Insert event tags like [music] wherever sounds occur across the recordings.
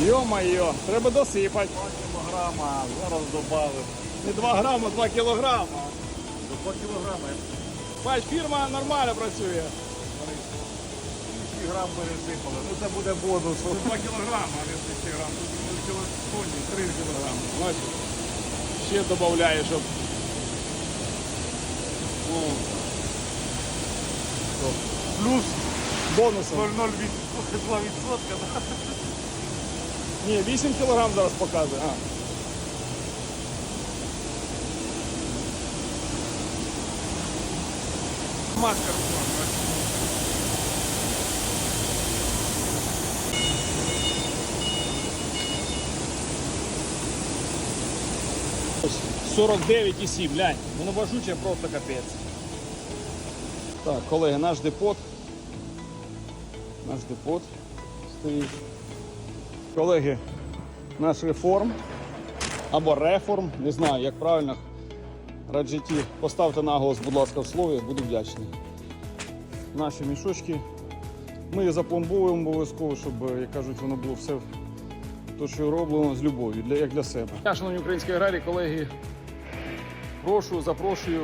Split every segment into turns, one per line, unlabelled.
Йо-майо, треба досипати.
2 кілограма, зараз добавив.
Не 2 грами, 2 кілограма.
До 2 кілограма.
Бач, фірма нормально працює.
200 грам пересипали. Ну це буде бонус.
2 кілограми, а не 200 грам. Тут кілотонні, 3 кілограми. Бачиш? Ще додаю, щоб. О,
Плюс
бонусом.
0,02 [laughs] відсотка.
Ні, 8 кілограм зараз показує. А. Маска руками. 49,7, глянь, воно важуче просто капець. Так, колеги, наш депот. Наш депот стоїть. Колеги, наш реформ або реформ, не знаю, як правильно. Раджеті, поставте наголос, будь ласка, в слові, буду вдячний. Наші мішочки. Ми запломбовуємо обов'язково, щоб, як кажуть, воно було все то, що роблено з любов'ю, для, як для себе. Я, шановні українські аграрії, колеги, прошу, запрошую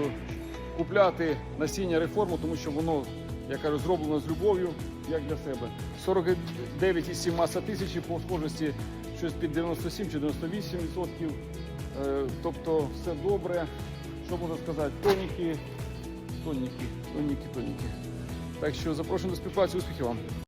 купляти насіння реформу, тому що воно, я кажу, зроблено з любов'ю, як для себе. 49,7 маса тисячі по схожості щось під 97 чи 98 відсотків. Е, Тобто все добре. Що можна сказати? Тоніки, тоніки, тоніки, тоніки. Так що запрошую до співпраці, успіхів вам.